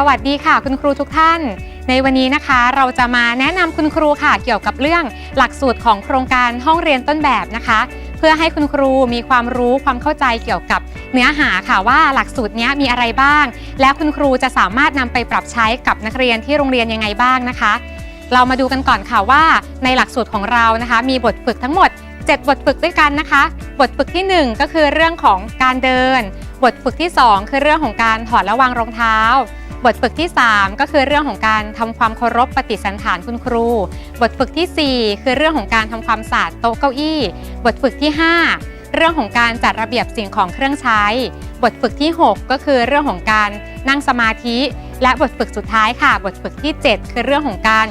สวัสดีค่ะ คุณครูทุกท่าน ในวันนี้นะคะเราจะมาแนะนำคุณครูค่ะ เกี่ยวกับเรื่องหลักสูตรของโครงการห้องเรียนต้นแบบนะคะ เพื่อให้คุณครูมีความรู้ความเข้าใจเกี่ยวกับเนื้อหาค่ะว่าหลักสูตรนี้มีอะไรบ้าง และคุณครูจะสามารถนำไปปรับใช้กับนักเรียนที่โรงเรียนยังไงบ้างนะคะ เรามาดูกันก่อนค่ะว่า ในหลักสูตรของเรานะคะ มีบทฝึกทั้งหมด 7 บทฝึกด้วยกันนะคะ บทฝึกทีหนึ่1 ก็คือเรื่องของการเดิน บทฝึกที่ 2 คือเรื่องของการถอดและวางรองเท้า บทฝึกที่ 3 ก็คือเรื่องของการทำความเคารพปฏิสันฐานคุณครู บทฝึกทีสี่4 คือเรื่องของการทำความสะอาดโต๊ะเก้าอี้ บทฝึกที่ 5 เรื่องของการจัดระเบียบสิ่งของเครื่องใช้ บทฝึกที่ 6 ก็คือเรื่องของการนั่งสมาธิ และบทฝึกสุดท้ายค่ะ บทฝึกที่ 7 คือเรื่องของการ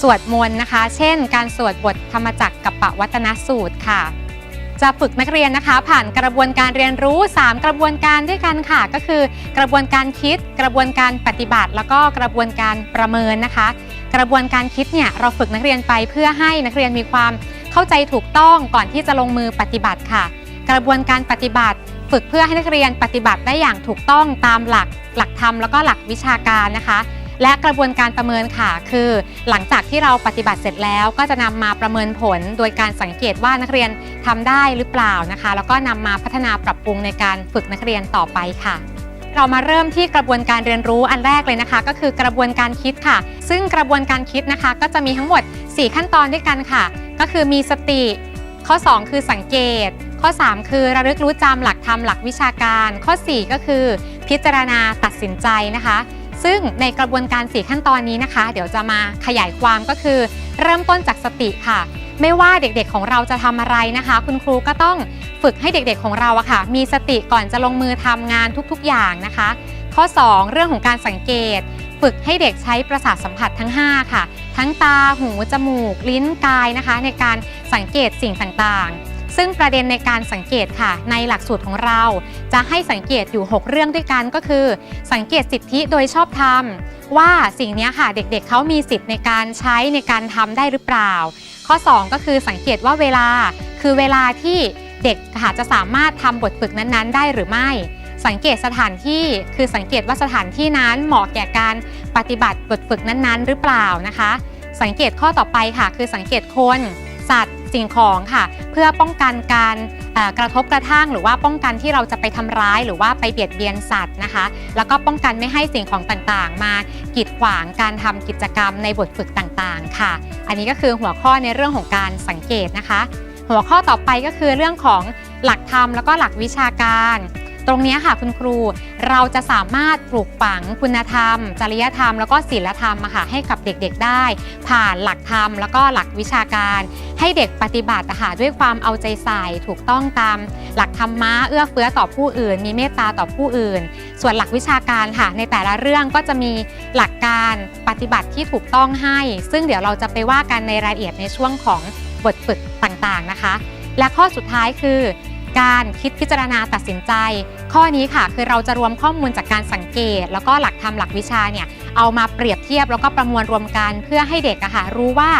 สวดมนต์นะคะ เช่น การสวดบทธรรมจักรกับปวัตนสูตรค่ะ จะฝึกนักเรียนนะคะ ผ่านกระบวนการเรียนรู้ 3 กระบวนการด้วยกันค่ะ ก็คือกระบวนการคิด กระบวนการปฏิบัติ แล้วก็กระบวนการประเมินนะคะ กระบวนการคิดเนี่ยเราฝึกนักเรียนไปเพื่อให้นักเรียนมีความเข้าใจถูกต้องก่อนที่จะลงมือปฏิบัติค่ะ กระบวนการปฏิบัติ ฝึกเพื่อให้นักเรียนปฏิบัติได้อย่างถูกต้องตามหลักหลักธรรมแล้วก็หลักวิชาการนะคะ และกระบวนการประเมินค่ะ คือหลังจากที่เราปฏิบัติเสร็จแล้ว ก็จะนำมาประเมินผล โดยการสังเกตว่านักเรียนทำได้หรือเปล่านะคะ แล้วก็นำมาพัฒนาปรับปรุงในการฝึกนักเรียนต่อไปค่ะเรามาเริ่มที่กระบวนการเรียนรู้อันแรกเลยนะคะ ก็คือกระบวนการคิดค่ะ ซึ่งกระบวนการคิดนะคะ ก็จะมีทั้งหมด 4 ขั้นตอนด้วยกันค่ะ ก็คือมีสติ ข้อ 2 คือสังเกต ข้อ 3 คือระลึกรู้จำหลักธรรมหลักวิชาการ ข้อ 4 ก็คือ พิจารณาตัดสินใจนะคะ ซึ่งในกระบวนการ 4 ขั้นตอนนี้นะคะ เดี๋ยวจะมาขยายความก็คือ เริ่มต้นจากสติค่ะ ไม่ว่าเด็กๆของเราจะทำอะไรนะคะ คุณครูก็ต้องฝึกให้เด็กๆของเราอะค่ะ มีสติก่อนจะลงมือทำงานทุกๆอย่างนะคะ ข้อ 2 เรื่องของการสังเกต ฝึกให้เด็กใช้ประสาทสัมผัสทั้ง 5 ค่ะ ทั้งตา หู จมูก ลิ้น กายนะคะ ในการสังเกตสิ่งต่างๆ ซึ่งประเด็นในการสังเกตค่ะ ในหลักสูตรของเรา จะให้สังเกตอยู่ 6 เรื่องด้วยกันก็คือ สังเกตสิทธิโดยชอบธรรมว่าสิ่งนี้ค่ะเด็กๆเขามีสิทธิ์ในการใช้ในการทำได้หรือเปล่า ข้อ 2 ก็คือสังเกตว่าเวลา คือเวลาที่เด็กค่ะจะสามารถทำบทฝึกนั้นๆ ได้หรือไม่ สังเกตสถานที่คือสังเกตว่าสถานที่นั้นเหมาะแก่การปฏิบัติบทฝึกนั้นๆ หรือเปล่านะคะ สังเกตข้อต่อไปค่ะ คือสังเกตคน สัตว์สิ่งของค่ะ เพื่อป้องกันการกระทบกระทั่ง หรือว่าป้องกันที่เราจะไปทำร้ายหรือว่าไปเบียดเบียนสัตว์นะคะ แล้วก็ป้องกันไม่ให้สิ่งของต่างๆ มากีดขวางการทำกิจกรรมในบทฝึกต่างๆ ค่ะ อันนี้ก็คือหัวข้อในเรื่องของการสังเกตนะคะ หัวข้อต่อไปก็คือเรื่องของหลักธรรมแล้วก็หลักวิชาการ ตรงนี้ค่ะคุณครูเราจะสามารถปลูกฝังคุณธรรม จริยธรรม แล้วก็ศีลธรรมค่ะให้กับเด็กๆได้ ผ่านหลักธรรม แล้วก็หลักวิชาการ ให้เด็กปฏิบัติค่ะด้วยความเอาใจใส่ถูกต้องตาม หลักธรรมะเอื้อเฟื้อต่อผู้อื่น มีเมตตาต่อผู้อื่น ส่วนหลักวิชาการค่ะในแต่ละเรื่องก็จะมีหลักการปฏิบัติที่ถูกต้องให้ ซึ่งเดี๋ยวเราจะไปว่ากันในรายละเอียดในช่วงของบทฝึกต่างๆนะคะ และข้อสุดท้ายคือ การคิดพิจารณาตัดสินใจ ข้อนี้ค่ะคือเราจะรวมข้อมูลจากการสังเกต แล้วก็หลักธรรมหลักวิชาเนี่ยเอามาเปรียบเทียบแล้วก็ประมวลรวมกันเพื่อให้เด็กอะค่ะรู้ว่า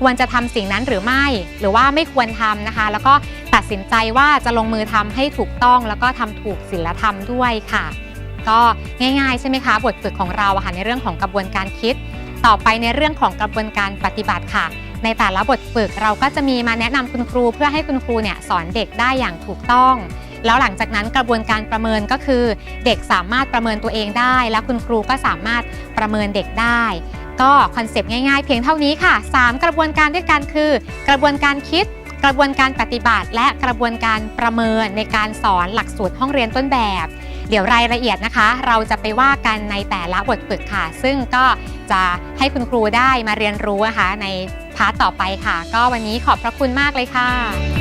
ควรจะทำสิ่งนั้นหรือไม่ หรือว่าไม่ควรทำนะคะ แล้วก็ตัดสินใจว่าจะลงมือทำให้ถูกต้อง แล้วก็ทำถูกศีลธรรมด้วยค่ะ ก็ง่ายๆใช่ไหมคะบทฝึกของเราค่ะในเรื่องของกระบวนการคิด ต่อไปในเรื่องของกระบวนการปฏิบัติค่ะ ในแต่ละบทฝึกเราก็จะมีมาแนะนำคุณครู เพื่อให้คุณครูเนี่ยสอนเด็กได้อย่างถูกต้อง แล้วหลังจากนั้นกระบวนการประเมินก็คือ เด็กสามารถประเมินตัวเองได้ และคุณครูก็สามารถประเมินเด็กได้ ก็คอนเซปต์ง่ายๆ เพียงเท่านี้ค่ะ 3 กระบวนการด้วยกันคือ กระบวนการคิดกระบวนการปฏิบัติ และกระบวนการประเมินในการสอนหลักสูตรห้องเรียนต้นแบบ เดี๋ยวรายละเอียดนะคะ เราจะไปว่ากันในแต่ละบทฝึกค่ะ ซึ่งก็จะให้คุณครูได้มาเรียนรู้นะคะใน พาร์ทต่อไปค่ะ ก็วันนี้ขอบพระคุณมากเลยค่ะ